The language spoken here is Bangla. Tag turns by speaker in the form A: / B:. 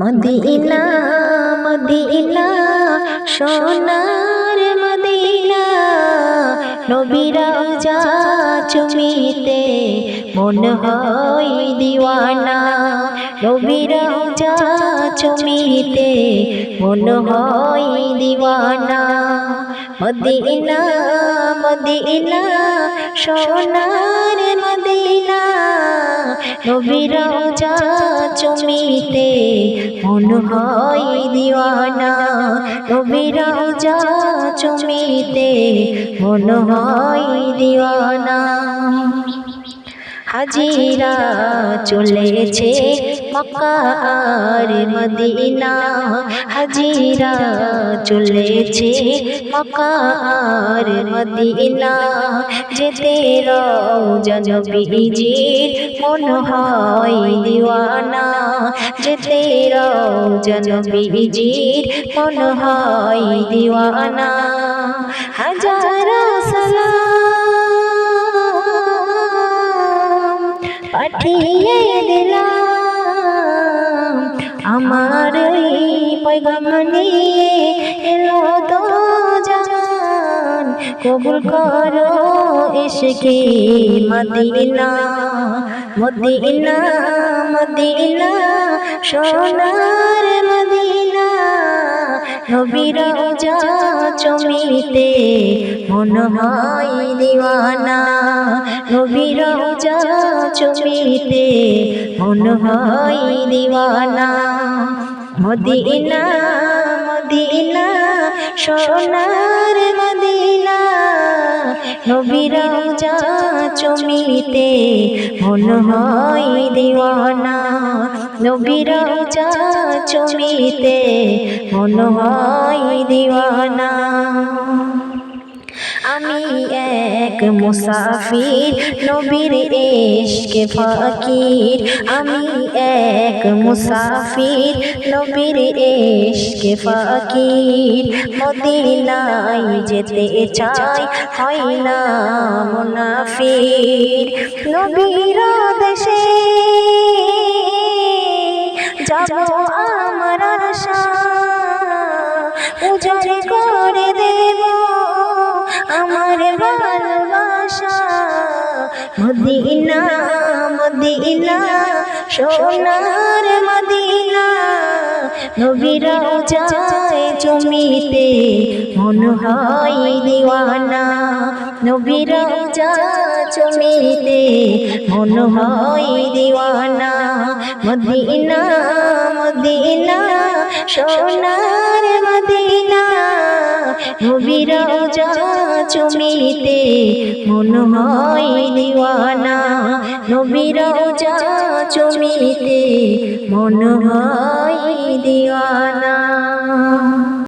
A: মদিনা মদিনা, সোনার মদিনা, নবীরা যা চুমিতে মন হয় দিওয়ানা, নবীরা যা চুমিতে মন হয় দিওয়ানা। মদিনা মদিনা, সোনার মদিনা, নবীরা যা চুমিতে মন হয় দিওয়ানা নবীরা যা চুমিতে মন হয় দিওয়ানা। হাজিরা চলেছে মক্কা আর মদিনা হাজিরা চলেছে। মক্কা আর মদিনা যেতে রওজন বিজির মন হয় দিওয়ানা। যেতে রওজন বিজির মন হয় দিওয়ানা। হাজারা সালাম পাঠিয়ে আমার পৈগমনি এলো তো জান কবুল করো এসকে মদিনা মদিনা মদিনা সোনার মদিনা। নবীরা যা চমিতে মন হয় দিওয়ানা। নবীরা যা চমিতে মন হয় দিওয়ানা। মদিনা মদিনা সোনার মদিনা। নবীরা যা চমিতে মন হয় দিওয়ানা। নবীরা চমিতে মন হয় দিওয়ানা। আমি এক মুসাফির, নবীর এশকে ফকির। আমি এক মুসাফির, নবীর এশকে ফকির। মদিনায় যেতে চাই, হয় না মুনাফির। নবীর যাব আমার আশা। উজাড় করে দেব আমার ভালোবাসা। মদিনা মদিনা, সোনার মদিনা। নবীরা যায় জমিতে মন হয় দিওয়ানা। নবীরা যা জমিতে মন হয় দিওয়ানা, মদিনা মদিনা, সোনার মদিনা। নবীরা যা জমিতে মন হয় দিওয়ানা নবীরা যা জমিতে মন হয় দিওয়ানা।